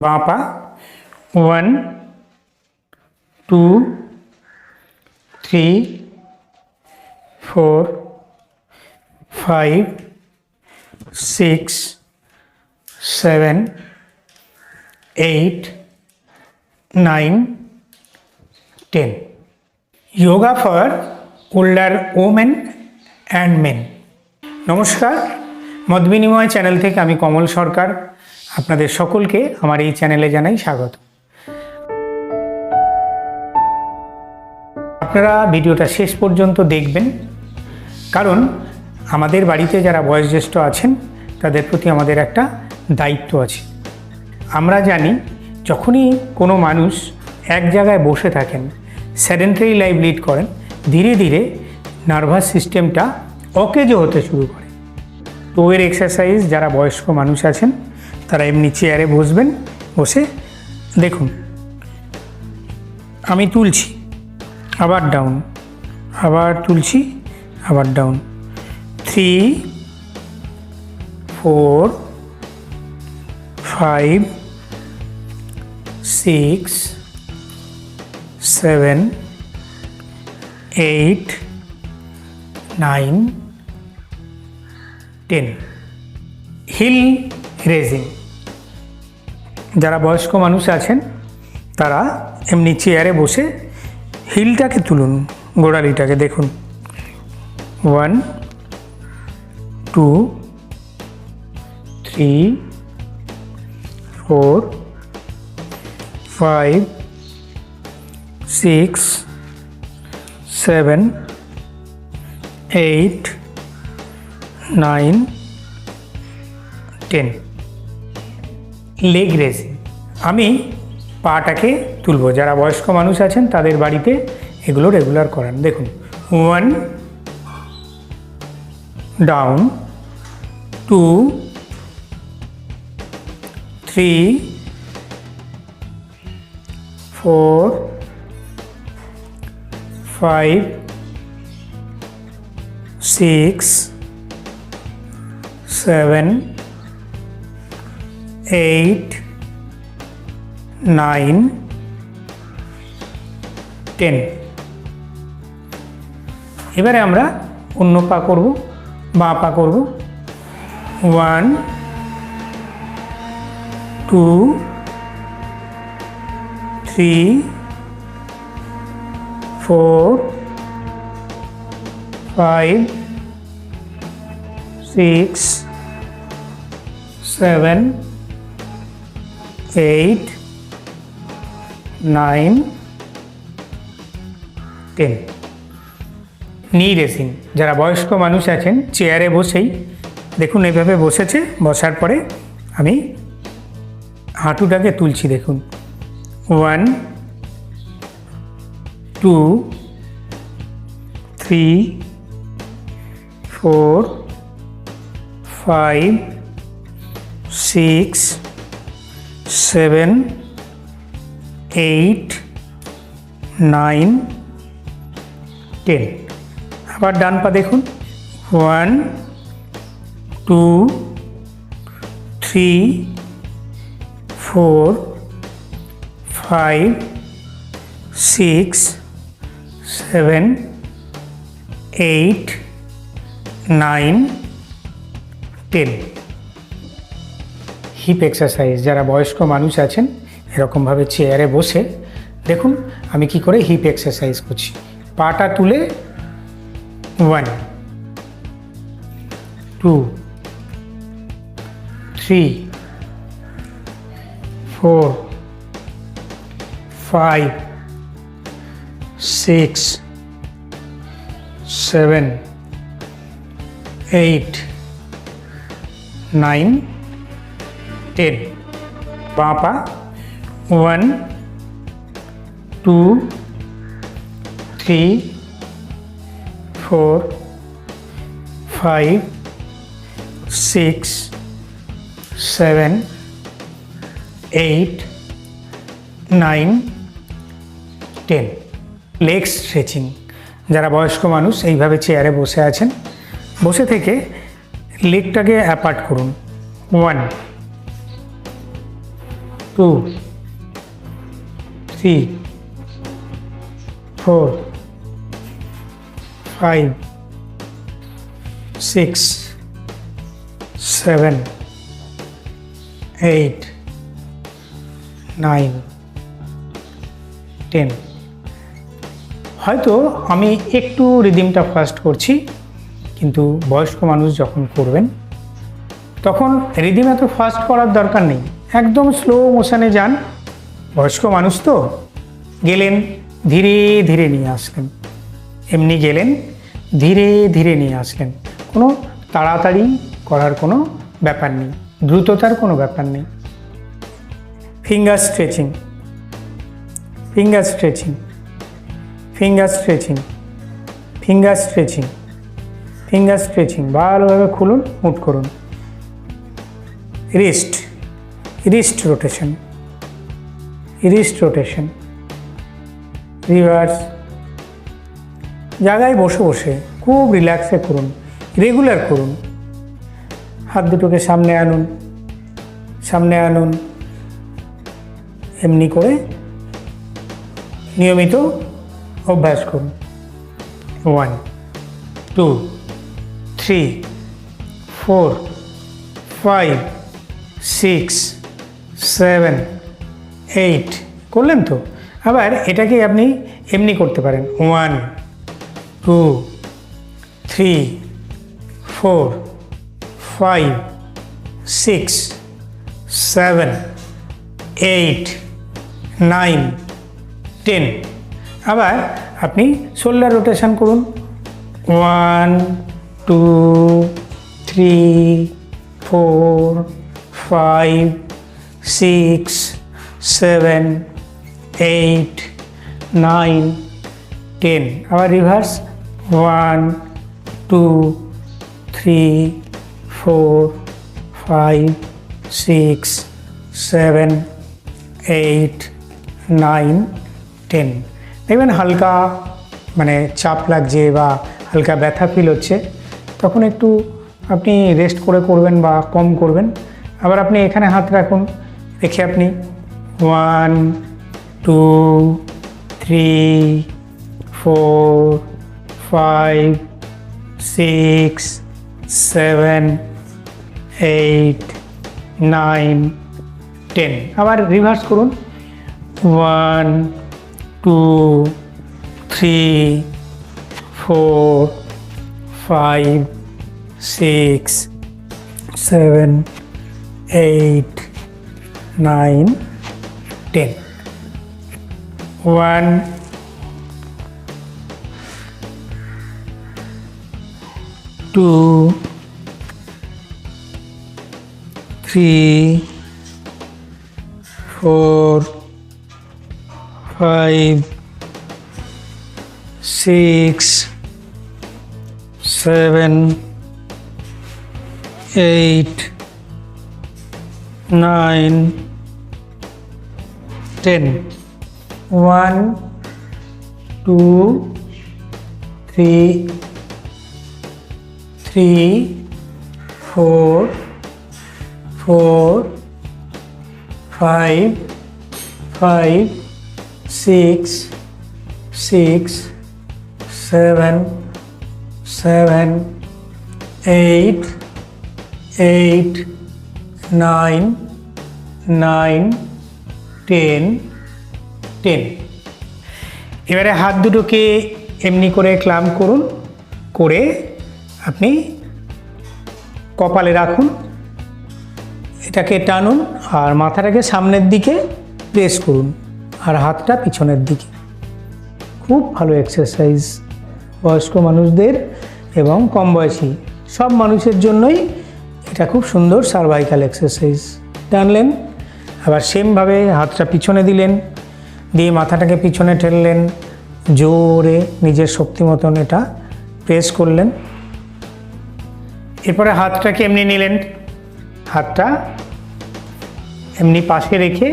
বাঁ পা one two three four five six seven eight nine ten yoga for older women and men নমস্কার মত বিনিময় channel থেকে আমি কমল সরকার। আপনাদের সকলকে আমার এই চ্যানেলে জানাই স্বাগত। আপনারা ভিডিওটা শেষ পর্যন্ত দেখবেন, কারণ আমাদের বাড়িতে যারা বয়োজ্যেষ্ঠ আছেন, তাদের প্রতি আমাদের একটা দায়িত্ব আছে। আমরা জানি, যখনই কোনো মানুষ এক জায়গায় বসে থাকেন স্যাডেন্টারি লাইফ লিড করেন, ধীরে ধীরে নার্ভাস সিস্টেমটা অকেজো হতে শুরু করে। তো এর এক্সারসাইজ যারা বয়স্ক মানুষ আছেন তারা এমনি চেয়ারে বসবেন, বসে দেখুন। আমি তুলছি, আবার ডাউন আবার তুলছি, আবার down three four five six seven eight nine ten heel raising যারা বয়স্ক মানুষ আছেন, তারা এমনি চেয়ারে বসে হিলটাকে তুলুন, গোড়ালিটাকে দেখুন। One two three four five six seven eight nine ten leg raising. আমি পাটাকে তুলবো। যারা বয়স্ক মানুষ আছেন, তাদের বাড়িতে এগুলো রেগুলার করান। দেখুন one down two three four five six seven eight nine ten এবারে আমরা অন্য পা করব, বাঁ পা করব। One two three four five six seven eight nine ten knee raising যারা বয়স্ক মানুষ আছেন, চেয়ারে বসেই দেখুন এইভাবে বসেছে, বসার পরে আমি হাঁটুটাকে তুলছি দেখুন। One two three four five six seven, eight, nine, ten. আবার ডান পা দেখুন। One, two, three, four, five, six, seven, eight, nine, ten. Hip exercise যারা বয়স্ক মানুষ আছেন, এরকমভাবে চেয়ারে বসে, দেখুন আমি কি করে হিপ এক্সারসাইজ করছি। পাটা তুলে one two three four five six seven eight nine ten. বাঁ পা one, two, three, four, five, six, seven, eight, nine, ten. Leg stretching. যারা বয়স্ক মানুষ এইভাবে চেয়ারে বসে আছেন, বসে থেকে লেগটাকে অ্যাপার্ট করুন। One. Two three four five six seven eight nine ten হয়তো আমি একটু রিদিমটা ফাস্ট করছি, কিন্তু বয়স্ক মানুষ যখন করবেন, তখন রিদিম এত ফাস্ট করার দরকার নেই। একদম স্লো মোশনে যান। বয়স্ক মানুষ তো। গেলেন, ধীরে ধীরে নিয়ে আসলেন। এমনি গেলেন, ধীরে ধীরে নিয়ে আসলেন। কোনো তাড়াতাড়ি করার কোনো ব্যাপার নেই। দ্রুততার কোনো ব্যাপার নেই। Finger stretching finger stretching finger stretching finger stretching finger stretching ভালোভাবে খুলুন মুট করুন। Wrist wrist rotation wrist rotation, reverse, জায়গায় বসে বসে খুব রিল্যাক্সে করুন, রেগুলার করুন। হাত দুটোকে সামনে আনুন সামনে আনুন, এমনি করে নিয়মিত অভ্যাস করুন। One two three four five six seven, eight করলেন তো? আবার এটাকে আপনি এমনি করতে পারেন। One, two, three, four, five, six, seven, eight, nine, ten. আবার আপনি শোল্ডার রোটেশন করুন। One, two, three, four, five six seven eight nine ten আবার reverse one two three four five six seven eight nine ten দেখবেন হালকা মানে চাপ লাগছে বা হালকা ব্যথা ফিল হচ্ছে, তখন একটু আপনি রেস্ট করে করবেন বা কম করবেন। আবার আপনি এখানে হাত রাখুন। রেখে আপনি। One two three four five six seven eight nine ten আবার রিভার্স করুন। One two three four five six seven eight nine, ten. One, two, three, four, five, six, seven, eight nine, ten. One, two, three, three, four, four, five, five, six, six, seven, seven, eight, eight, nine, nine, ten, ten. এবারে হাত দুটোকে এমনি করে ক্লাম করুন করে আপনি কপালে রাখুন এটাকে টানুন আর মাথাটাকে সামনের দিকে প্রেস করুন আর হাতটা পিছনের দিকে খুব ভালো এক্সারসাইজ বয়স্ক মানুষদের এবং কম বয়সী সব মানুষের জন্যই এটা খুব সুন্দর সার্ভাইকাল এক্সারসাইজ টানলেন আবার সেমভাবে হাতটা পিছনে দিলেন, দিয়ে মাথাটাকে পিছনে ঠেললেন, জোরে নিজের শক্তি মতন এটা প্রেস করলেন। এরপরে হাতটাকে এমনি নিলেন। হাতটা এমনি পাশে রেখে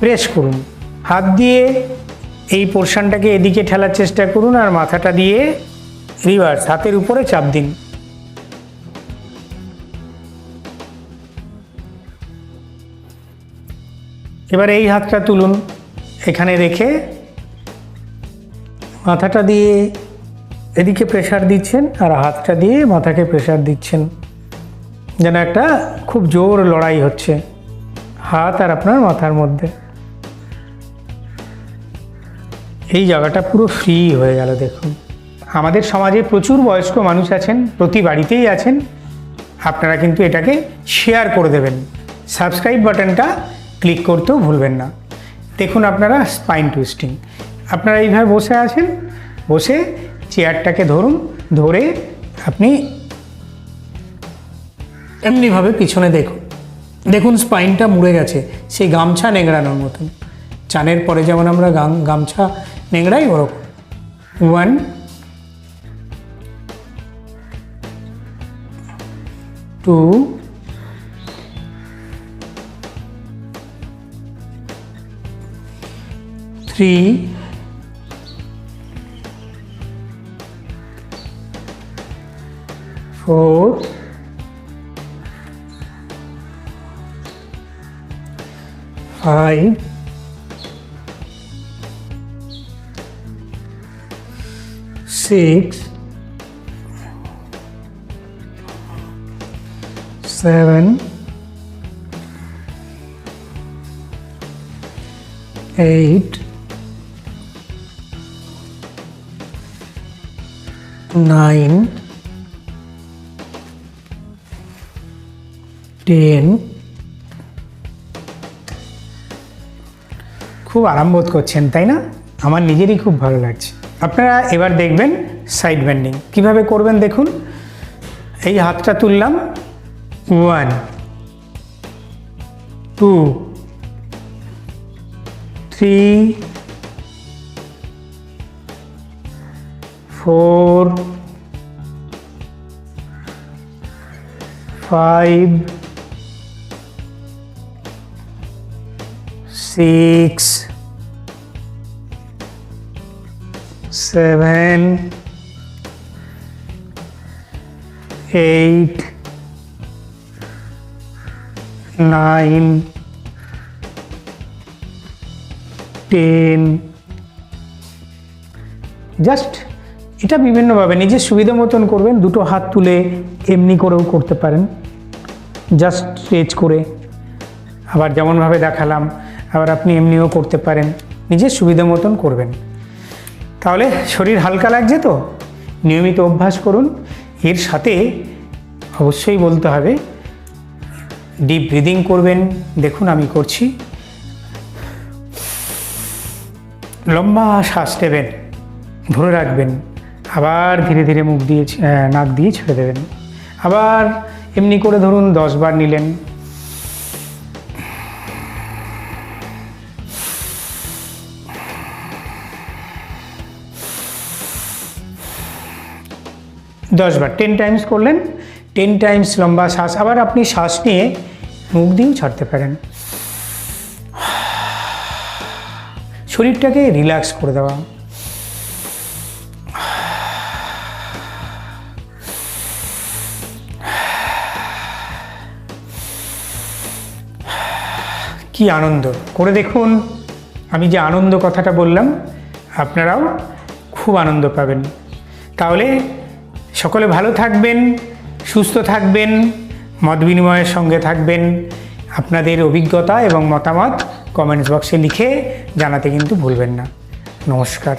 প্রেস করুন। হাত দিয়ে এই পোর্শনটাকে এদিকে ঠেলার চেষ্টা করুন আর মাথাটা দিয়ে রিভার্স হাতের উপরে চাপ দিন। এবার এই হাতটা তুলুন। এখানে রেখে মাথাটা দিয়ে এদিকে প্রেশার দিচ্ছেন আর হাতটা দিয়ে মাথাকে প্রেশার দিচ্ছেন। যেন একটা খুব জোর লড়াই হচ্ছে হাত আর আপনার মাথার মধ্যে। এই জায়গাটা পুরো ফ্রি হয়ে গেল, দেখুন। আমাদের সমাজে প্রচুর বয়স্ক মানুষ আছেন, প্রতি বাড়িতেই আছেন। আপনারা কিন্তু এটাকে শেয়ার করে দেবেন। সাবস্ক্রাইব বাটনটা ক্লিক করতেও ভুলবেন না। দেখুন আপনারা স্পাইন টুইস্টিং আপনারা এইভাবে বসে আছেন, বসে চেয়ারটাকে ধরুন, ধরে আপনি এমনিভাবে পিছনে দেখুন। দেখুন স্পাইনটা মুড়ে গেছে, সেই গামছা নেংড়ানোর মতন। চানের পরে যেমন আমরা গাম, গামছা নেংড়াই ওরকম। ওয়ান টু 3 4 5 6 7 8 নাইন টেন খুব আরাম বোধ করছেন, তাই না? আমার নিজেরই খুব ভালো লাগছে। আপনারা এবার দেখবেন সাইড ব্যান্ডিং কীভাবে করবেন দেখুন? এই হাতটা তুললাম। One two three four five six, seven, eight, nine, ten. Just এটা বিভিন্নভাবে নিজের সুবিধা মতন করবেন দুটো হাত তুলে এমনি করেও করতে পারেন জাস্ট স্ট্রেচ করে আবার যেমনভাবে দেখালাম, আবার আপনি এমনিও করতে পারেন, নিজের সুবিধা মতন করবেন। তাহলে শরীর হালকা লাগছে তো? নিয়মিত অভ্যাস করুন। এর সাথে অবশ্যই বলতে হবে ডিপ ব্রিদিং করবেন। দেখুন আমি করছি। লম্বা শ্বাস নেবেন, ধরে রাখবেন। আবার ধীরে ধীরে মুখ দিয়ে নাক দিয়ে ছেড়ে দেবেন। আবার এমনি করে ধরুন দশ বার নিলেন। দশবার টেন টাইমস করলেন টেন টাইমস লম্বা শ্বাস, আবার আপনি শ্বাস নিয়ে মুখ দিয়েও ছাড়তে পারেন। শরীরটাকে রিল্যাক্স করে দেওয়া। কি আনন্দ? করে দেখুন, আমি যে আনন্দ কথাটা বললাম, আপনারাও খুব আনন্দ পাবেন। তাহলে সকলে ভালো থাকবেন, সুস্থ থাকবেন, মত বিনিময়ের সঙ্গে থাকবেন। আপনাদের অভিজ্ঞতা এবং মতামত কমেন্টস বক্সে লিখে জানাতে কিন্তু ভুলবেন না। নমস্কার।